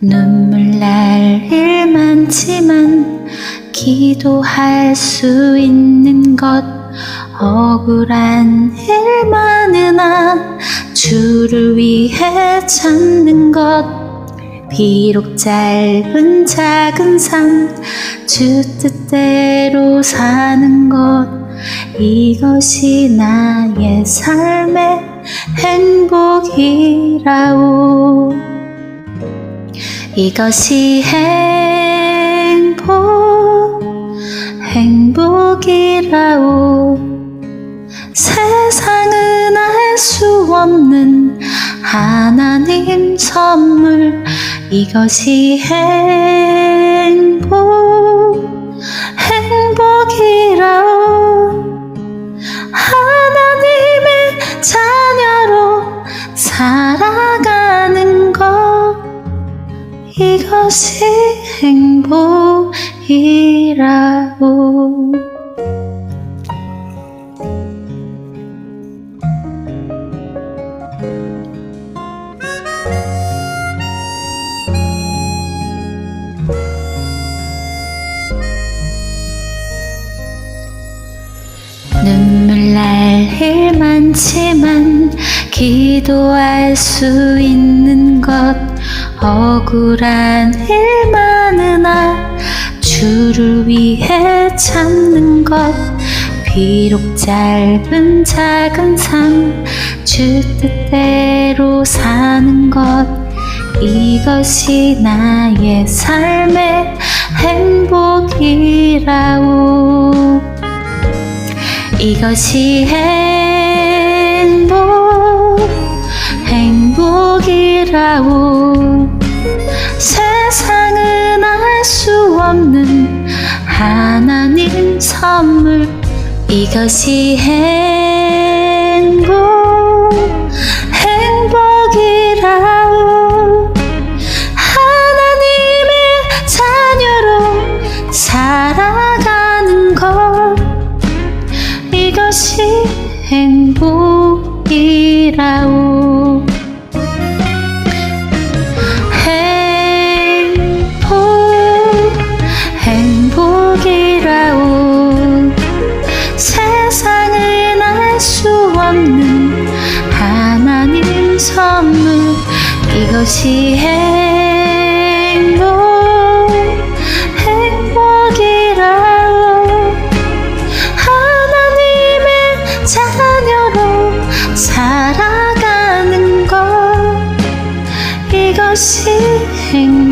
눈물 날 일 많지만 기도할 수 있는 것 억울한 일 많으나 주를 위해 찾는 것. 비록 짧은 작은 삶 주 뜻대로 사는 것 이것이 나의 삶의 행복이라오 이것이 행복 행복이라오. 세상은 알 수 없는 하나님 선물. 이것이 행복 이것이 행복이라고. 눈물 날 일 많지만 기도할 수 있는 것 억울한 일 많으나 주를 위해 참는 것. 비록 짧은 작은 삶 주 뜻대로 사는 것. 이것이 나의 삶의 행복이라오. 이것이 행복 행복이라오 선물. 이것이 행 이것이 행복 행복이라오 하나님의 자녀로 살아가는 것. 이것이 행복이라오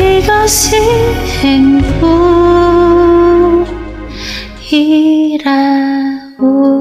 이것이 행복이라오